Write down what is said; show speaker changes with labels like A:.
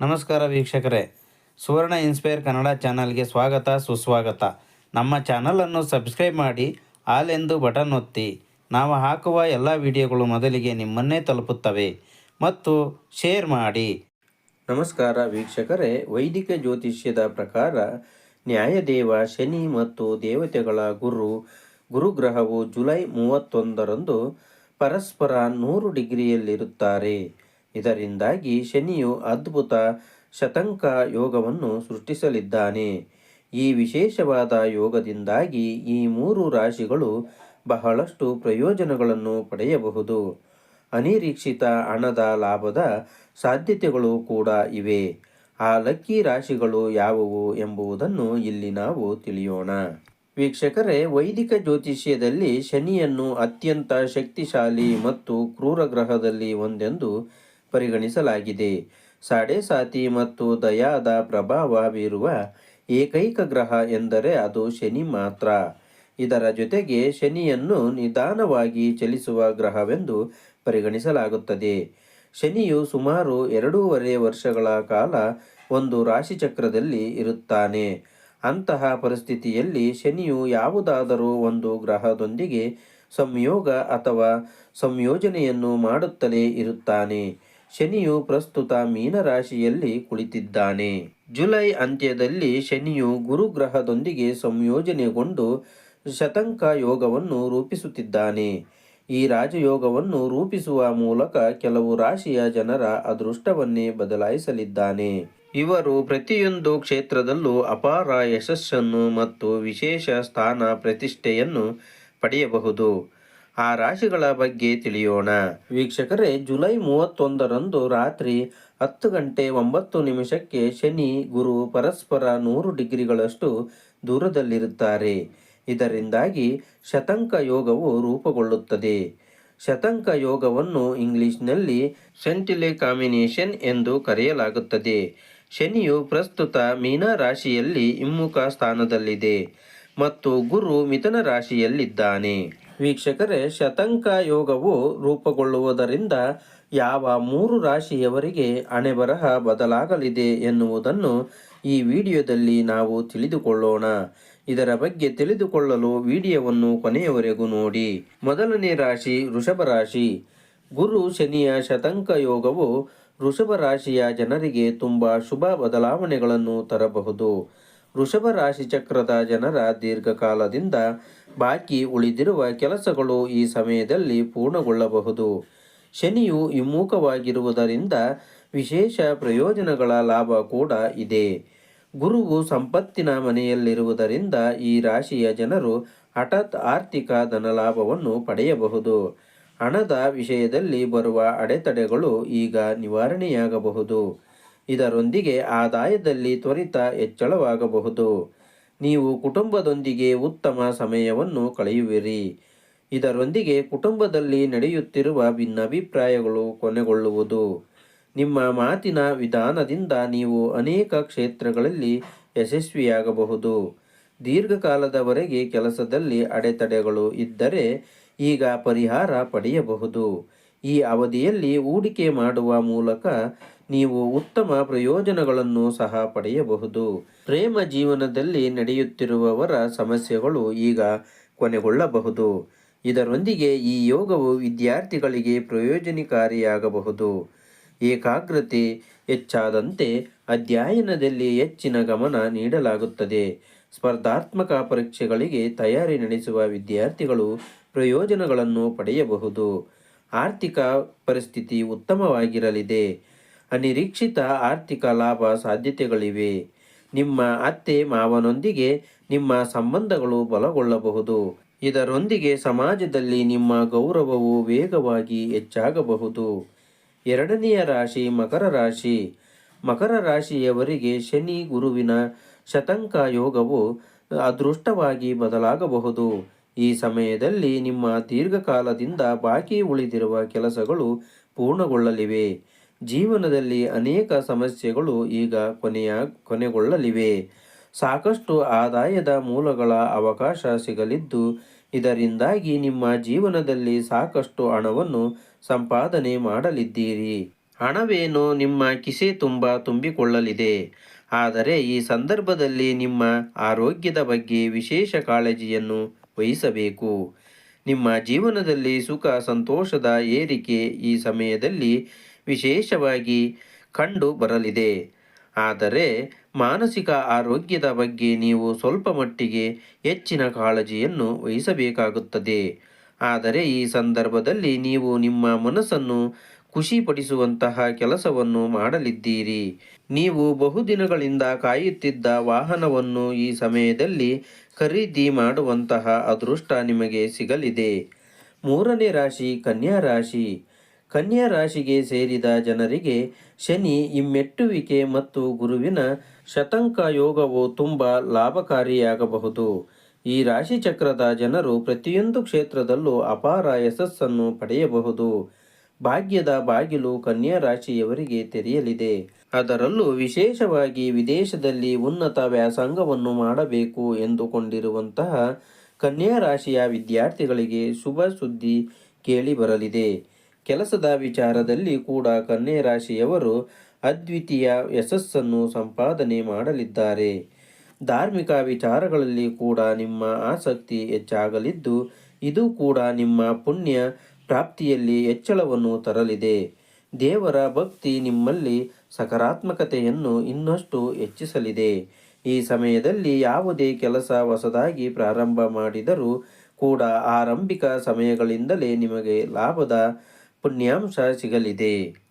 A: ನಮಸ್ಕಾರ ವೀಕ್ಷಕರೇ. ಸುವರ್ಣ ಇನ್ಸ್ಪೈರ್ ಕನ್ನಡ ಚಾನಲ್ಗೆ ಸ್ವಾಗತ, ಸುಸ್ವಾಗತ. ನಮ್ಮ ಚಾನಲನ್ನು ಸಬ್ಸ್ಕ್ರೈಬ್ ಮಾಡಿ ಆಲ್ ಎಂದು ಬಟನ್ ಒತ್ತಿ. ನಾವು ಹಾಕುವ ಎಲ್ಲ ವಿಡಿಯೋಗಳು ಮೊದಲಿಗೆ ನಿಮ್ಮನ್ನೇ ತಲುಪುತ್ತವೆ. ಮತ್ತು ಶೇರ್ ಮಾಡಿ. ನಮಸ್ಕಾರ ವೀಕ್ಷಕರೇ. ವೈದಿಕ ಜ್ಯೋತಿಷ್ಯದ ಪ್ರಕಾರ ನ್ಯಾಯದೇವ ಶನಿ ಮತ್ತು ದೇವತೆಗಳ ಗುರು, ಗುರುಗ್ರಹವು ಜುಲೈ ಮೂವತ್ತೊಂದರಂದು ಪರಸ್ಪರ ನೂರು ಡಿಗ್ರಿಯಲ್ಲಿರುತ್ತಾರೆ. ಇದರಿಂದಾಗಿ ಶನಿಯು ಅದ್ಭುತ ಶತಂಕ ಯೋಗವನ್ನು ಸೃಷ್ಟಿಸಲಿದ್ದಾನೆ. ಈ ವಿಶೇಷವಾದ ಯೋಗದಿಂದಾಗಿ ಈ ಮೂರು ರಾಶಿಗಳು ಬಹಳಷ್ಟು ಪ್ರಯೋಜನಗಳನ್ನು ಪಡೆಯಬಹುದು. ಅನಿರೀಕ್ಷಿತ ಹಣದ ಲಾಭದ ಸಾಧ್ಯತೆಗಳು ಕೂಡ ಇವೆ. ಆ ಲಕ್ಕಿ ರಾಶಿಗಳು ಯಾವುವು ಎಂಬುದನ್ನು ಇಲ್ಲಿ ನಾವು ತಿಳಿಯೋಣ. ವೀಕ್ಷಕರೇ, ವೈದಿಕ ಜ್ಯೋತಿಷ್ಯದಲ್ಲಿ ಶನಿಯನ್ನು ಅತ್ಯಂತ ಶಕ್ತಿಶಾಲಿ ಮತ್ತು ಕ್ರೂರ ಗ್ರಹದಲ್ಲಿ ಒಂದೆಂದು ಪರಿಗಣಿಸಲಾಗಿದೆ. ಸಾಡೆ ಸಾತಿ ಮತ್ತು ದಯಾದ ಪ್ರಭಾವ ಬೀರುವ ಏಕೈಕ ಗ್ರಹ ಎಂದರೆ ಅದು ಶನಿ ಮಾತ್ರ. ಇದರ ಜೊತೆಗೆ ಶನಿಯನ್ನು ನಿಧಾನವಾಗಿ ಚಲಿಸುವ ಗ್ರಹವೆಂದು ಪರಿಗಣಿಸಲಾಗುತ್ತದೆ. ಶನಿಯು ಸುಮಾರು ಎರಡೂವರೆ ವರ್ಷಗಳ ಕಾಲ ಒಂದು ರಾಶಿಚಕ್ರದಲ್ಲಿ ಇರುತ್ತಾನೆ. ಅಂತಹ ಪರಿಸ್ಥಿತಿಯಲ್ಲಿ ಶನಿಯು ಯಾವುದಾದರೂ ಒಂದು ಗ್ರಹದೊಂದಿಗೆ ಸಂಯೋಗ ಅಥವಾ ಸಂಯೋಜನೆಯನ್ನು ಮಾಡುತ್ತಲೇ ಇರುತ್ತಾನೆ. ಶನಿಯು ಪ್ರಸ್ತುತ ಮೀನರಾಶಿಯಲ್ಲಿ ಕುಳಿತಿದ್ದಾನೆ. ಜುಲೈ ಅಂತ್ಯದಲ್ಲಿ ಶನಿಯು ಗುರುಗ್ರಹದೊಂದಿಗೆ ಸಂಯೋಜನೆಗೊಂಡು ಶತಂಕ ಯೋಗವನ್ನು ರೂಪಿಸುತ್ತಿದ್ದಾನೆ. ಈ ರಾಜಯೋಗವನ್ನು ರೂಪಿಸುವ ಮೂಲಕ ಕೆಲವು ರಾಶಿಯ ಜನರ ಅದೃಷ್ಟವನ್ನೇ ಬದಲಾಯಿಸಲಿದ್ದಾನೆ. ಇವರು ಪ್ರತಿಯೊಂದು ಕ್ಷೇತ್ರದಲ್ಲೂ ಅಪಾರ ಯಶಸ್ಸನ್ನು ಮತ್ತು ವಿಶೇಷ ಸ್ಥಾನ ಪ್ರತಿಷ್ಠೆಯನ್ನು ಪಡೆಯಬಹುದು. ಆ ರಾಶಿಗಳ ಬಗ್ಗೆ ತಿಳಿಯೋಣ. ವೀಕ್ಷಕರೇ, ಜುಲೈ ಮೂವತ್ತೊಂದರಂದು ರಾತ್ರಿ ಹತ್ತು ಗಂಟೆ ಒಂಬತ್ತು ನಿಮಿಷಕ್ಕೆ ಶನಿ, ಗುರು ಪರಸ್ಪರ ನೂರು ಡಿಗ್ರಿಗಳಷ್ಟು ದೂರದಲ್ಲಿರುತ್ತಾರೆ. ಇದರಿಂದಾಗಿ ಶತಂಕ ಯೋಗವು ರೂಪುಗೊಳ್ಳುತ್ತದೆ. ಶತಂಕ ಯೋಗವನ್ನು ಇಂಗ್ಲಿಷ್ನಲ್ಲಿ ಸೆಂಟಿಲೆ ಕಾಂಬಿನೇಷನ್ ಎಂದು ಕರೆಯಲಾಗುತ್ತದೆ. ಶನಿಯು ಪ್ರಸ್ತುತ ಮೀನ ರಾಶಿಯಲ್ಲಿ ಹಿಮ್ಮುಖ ಸ್ಥಾನದಲ್ಲಿದೆ ಮತ್ತು ಗುರು ಮಿಥುನ ರಾಶಿಯಲ್ಲಿದ್ದಾನೆ. ವೀಕ್ಷಕರೇ, ಶತಂಕ ಯೋಗವು ರೂಪುಗೊಳ್ಳುವುದರಿಂದ ಯಾವ ಮೂರು ರಾಶಿಯವರಿಗೆ ಹಣೆಬರಹ ಬದಲಾಗಲಿದೆ ಎನ್ನುವುದನ್ನು ಈ ವಿಡಿಯೋದಲ್ಲಿ ನಾವು ತಿಳಿದುಕೊಳ್ಳೋಣ. ಇದರ ಬಗ್ಗೆ ತಿಳಿದುಕೊಳ್ಳಲು ವಿಡಿಯೋವನ್ನು ಕೊನೆಯವರೆಗೂ ನೋಡಿ. ಮೊದಲನೇ ರಾಶಿ, ವೃಷಭ ರಾಶಿ. ಗುರು ಶನಿಯ ಶತಂಕ ಯೋಗವು ವೃಷಭ ರಾಶಿಯ ಜನರಿಗೆ ತುಂಬ ಶುಭ ಬದಲಾವಣೆಗಳನ್ನು ತರಬಹುದು. ವೃಷಭ ರಾಶಿ ಚಕ್ರದ ಜನರ ದೀರ್ಘಕಾಲದಿಂದ ಬಾಕಿ ಉಳಿದಿರುವ ಕೆಲಸಗಳು ಈ ಸಮಯದಲ್ಲಿ ಪೂರ್ಣಗೊಳ್ಳಬಹುದು. ಶನಿಯು ವಿಮುಖವಾಗಿರುವುದರಿಂದ ವಿಶೇಷ ಪ್ರಯೋಜನಗಳ ಲಾಭ ಕೂಡ ಇದೆ. ಗುರುವು ಸಂಪತ್ತಿನ ಮನೆಯಲ್ಲಿರುವುದರಿಂದ ಈ ರಾಶಿಯ ಜನರು ಹಠಾತ್ ಆರ್ಥಿಕ ಧನಲಾಭವನ್ನು ಪಡೆಯಬಹುದು. ಹಣದ ವಿಷಯದಲ್ಲಿ ಬರುವ ಅಡೆತಡೆಗಳು ಈಗ ನಿವಾರಣೆಯಾಗಬಹುದು. ಇದರೊಂದಿಗೆ ಆದಾಯದಲ್ಲಿ ತ್ವರಿತ ಹೆಚ್ಚಳವಾಗಬಹುದು. ನೀವು ಕುಟುಂಬದೊಂದಿಗೆ ಉತ್ತಮ ಸಮಯವನ್ನು ಕಳೆಯುವಿರಿ. ಇದರೊಂದಿಗೆ ಕುಟುಂಬದಲ್ಲಿ ನಡೆಯುತ್ತಿರುವ ಭಿನ್ನಾಭಿಪ್ರಾಯಗಳು ಕೊನೆಗೊಳ್ಳುವುದು. ನಿಮ್ಮ ಮಾತಿನ ವಿಧಾನದಿಂದ ನೀವು ಅನೇಕ ಕ್ಷೇತ್ರಗಳಲ್ಲಿ ಯಶಸ್ವಿಯಾಗಬಹುದು. ದೀರ್ಘಕಾಲದವರೆಗೆ ಕೆಲಸದಲ್ಲಿ ಅಡೆತಡೆಗಳು ಇದ್ದರೆ ಈಗ ಪರಿಹಾರ ಪಡೆಯಬಹುದು. ಈ ಅವಧಿಯಲ್ಲಿ ಹೂಡಿಕೆ ಮಾಡುವ ಮೂಲಕ ನೀವು ಉತ್ತಮ ಪ್ರಯೋಜನಗಳನ್ನು ಸಹ ಪಡೆಯಬಹುದು. ಪ್ರೇಮ ಜೀವನದಲ್ಲಿ ನಡೆಯುತ್ತಿರುವವರ ಸಮಸ್ಯೆಗಳು ಈಗ ಕೊನೆಗೊಳ್ಳಬಹುದು. ಇದರೊಂದಿಗೆ ಈ ಯೋಗವು ವಿದ್ಯಾರ್ಥಿಗಳಿಗೆ ಪ್ರಯೋಜನಕಾರಿಯಾಗಬಹುದು. ಏಕಾಗ್ರತೆ ಹೆಚ್ಚಾದಂತೆ ಅಧ್ಯಯನದಲ್ಲಿ ಹೆಚ್ಚಿನ ಗಮನ ನೀಡಲಾಗುತ್ತದೆ. ಸ್ಪರ್ಧಾತ್ಮಕ ಪರೀಕ್ಷೆಗಳಿಗೆ ತಯಾರಿ ನಡೆಸುವ ವಿದ್ಯಾರ್ಥಿಗಳು ಪ್ರಯೋಜನಗಳನ್ನು ಪಡೆಯಬಹುದು. ಆರ್ಥಿಕ ಪರಿಸ್ಥಿತಿ ಉತ್ತಮವಾಗಿರಲಿದೆ. ಅನಿರೀಕ್ಷಿತ ಆರ್ಥಿಕ ಲಾಭ ಸಾಧ್ಯತೆಗಳಿವೆ. ನಿಮ್ಮ ಅತ್ತೆ ಮಾವನೊಂದಿಗೆ ನಿಮ್ಮ ಸಂಬಂಧಗಳು ಬಲಗೊಳ್ಳಬಹುದು. ಇದರೊಂದಿಗೆ ಸಮಾಜದಲ್ಲಿ ನಿಮ್ಮ ಗೌರವವು ವೇಗವಾಗಿ ಹೆಚ್ಚಾಗಬಹುದು. ಎರಡನೆಯ ರಾಶಿ ಮಕರ ರಾಶಿ. ಮಕರ ರಾಶಿಯವರಿಗೆ ಶನಿ, ಗುರುವಿನ ಶತಂಕ ಯೋಗವು ಅದೃಷ್ಟವಾಗಿ ಬದಲಾಗಬಹುದು. ಈ ಸಮಯದಲ್ಲಿ ನಿಮ್ಮ ದೀರ್ಘಕಾಲದಿಂದ ಬಾಕಿ ಉಳಿದಿರುವ ಕೆಲಸಗಳು ಪೂರ್ಣಗೊಳ್ಳಲಿವೆ. ಜೀವನದಲ್ಲಿ ಅನೇಕ ಸಮಸ್ಯೆಗಳು ಈಗ ಕೊನೆಯ, ಕೊನೆಗೊಳ್ಳಲಿವೆ. ಸಾಕಷ್ಟು ಆದಾಯದ ಮೂಲಗಳ ಅವಕಾಶ ಸಿಗಲಿದ್ದು, ಇದರಿಂದಾಗಿ ನಿಮ್ಮ ಜೀವನದಲ್ಲಿ ಸಾಕಷ್ಟು ಹಣವನ್ನು ಸಂಪಾದನೆ ಮಾಡಲಿದ್ದೀರಿ. ಹಣವೇನು ನಿಮ್ಮ ಕಿಸೆ ತುಂಬ ತುಂಬಿಕೊಳ್ಳಲಿದೆ. ಆದರೆ ಈ ಸಂದರ್ಭದಲ್ಲಿ ನಿಮ್ಮ ಆರೋಗ್ಯದ ಬಗ್ಗೆ ವಿಶೇಷ ಕಾಳಜಿಯನ್ನು ವಹಿಸಬೇಕು. ನಿಮ್ಮ ಜೀವನದಲ್ಲಿ ಸುಖ, ಸಂತೋಷದ ಏರಿಕೆ ಈ ಸಮಯದಲ್ಲಿ ವಿಶೇಷವಾಗಿ ಕಂಡು ಬರಲಿದೆ. ಆದರೆ ಮಾನಸಿಕ ಆರೋಗ್ಯದ ಬಗ್ಗೆ ನೀವು ಸ್ವಲ್ಪ ಮಟ್ಟಿಗೆ ಹೆಚ್ಚಿನ ಕಾಳಜಿಯನ್ನು ವಹಿಸಬೇಕಾಗುತ್ತದೆ. ಆದರೆ ಈ ಸಂದರ್ಭದಲ್ಲಿ ನೀವು ನಿಮ್ಮ ಮನಸ್ಸನ್ನು ಖುಷಿಪಡಿಸುವಂತಹ ಕೆಲಸವನ್ನು ಮಾಡಲಿದ್ದೀರಿ. ನೀವು ಬಹುದಿನಗಳಿಂದ ಕಾಯುತ್ತಿದ್ದ ವಾಹನವನ್ನು ಈ ಸಮಯದಲ್ಲಿ ಖರೀದಿ ಮಾಡುವಂತಹ ಅದೃಷ್ಟ ನಿಮಗೆ ಸಿಗಲಿದೆ. ಮೂರನೇ ರಾಶಿ ಕನ್ಯಾ ರಾಶಿ. ಕನ್ಯಾ ರಾಶಿಗೆ ಸೇರಿದ ಜನರಿಗೆ ಶನಿ ಇಮ್ಮೆಟ್ಟುವಿಕೆ ಮತ್ತು ಗುರುವಿನ ಶತಂಕ ಯೋಗವು ತುಂಬ ಲಾಭಕಾರಿಯಾಗಬಹುದು. ಈ ರಾಶಿ ಚಕ್ರದ ಜನರು ಪ್ರತಿಯೊಂದು ಕ್ಷೇತ್ರದಲ್ಲೂ ಅಪಾರ ಯಶಸ್ಸನ್ನು ಪಡೆಯಬಹುದು. ಭಾಗ್ಯದ ಬಾಗಿಲು ಕನ್ಯಾ ರಾಶಿಯವರಿಗೆ ತೆರೆಯಲಿದೆ. ಅದರಲ್ಲೂ ವಿಶೇಷವಾಗಿ ವಿದೇಶದಲ್ಲಿ ಉನ್ನತ ವ್ಯಾಸಂಗವನ್ನು ಮಾಡಬೇಕು ಎಂದುಕೊಂಡಿರುವಂತಹ ಕನ್ಯಾ ರಾಶಿಯ ವಿದ್ಯಾರ್ಥಿಗಳಿಗೆ ಶುಭ ಸುದ್ದಿ ಕೇಳಿ ಬರಲಿದೆ ಕೆಲಸದ ವಿಚಾರದಲ್ಲಿ ಕೂಡ ಕನ್ಯಾ ರಾಶಿಯವರು ಅದ್ವಿತೀಯ ಯಶಸ್ಸನ್ನು ಸಂಪಾದನೆ ಮಾಡಲಿದ್ದಾರೆ. ಧಾರ್ಮಿಕ ವಿಚಾರಗಳಲ್ಲಿ ಕೂಡ ನಿಮ್ಮ ಆಸಕ್ತಿ ಹೆಚ್ಚಾಗಲಿದ್ದು, ಇದು ಕೂಡ ನಿಮ್ಮ ಪುಣ್ಯ ಪ್ರಾಪ್ತಿಯಲ್ಲಿ ಹೆಚ್ಚಳವನ್ನು ತರಲಿದೆ. ದೇವರ ಭಕ್ತಿ ನಿಮ್ಮಲ್ಲಿ ಸಕಾರಾತ್ಮಕತೆಯನ್ನು ಇನ್ನಷ್ಟು ಹೆಚ್ಚಿಸಲಿದೆ. ಈ ಸಮಯದಲ್ಲಿ ಯಾವುದೇ ಕೆಲಸ ಹೊಸದಾಗಿ ಪ್ರಾರಂಭ ಮಾಡಿದರೂ ಕೂಡ ಆರಂಭಿಕ ಸಮಯಗಳಿಂದಲೇ ನಿಮಗೆ ಲಾಭದ ಪುಣ್ಯಾಂಶ ಸಿಗಲಿದೆ.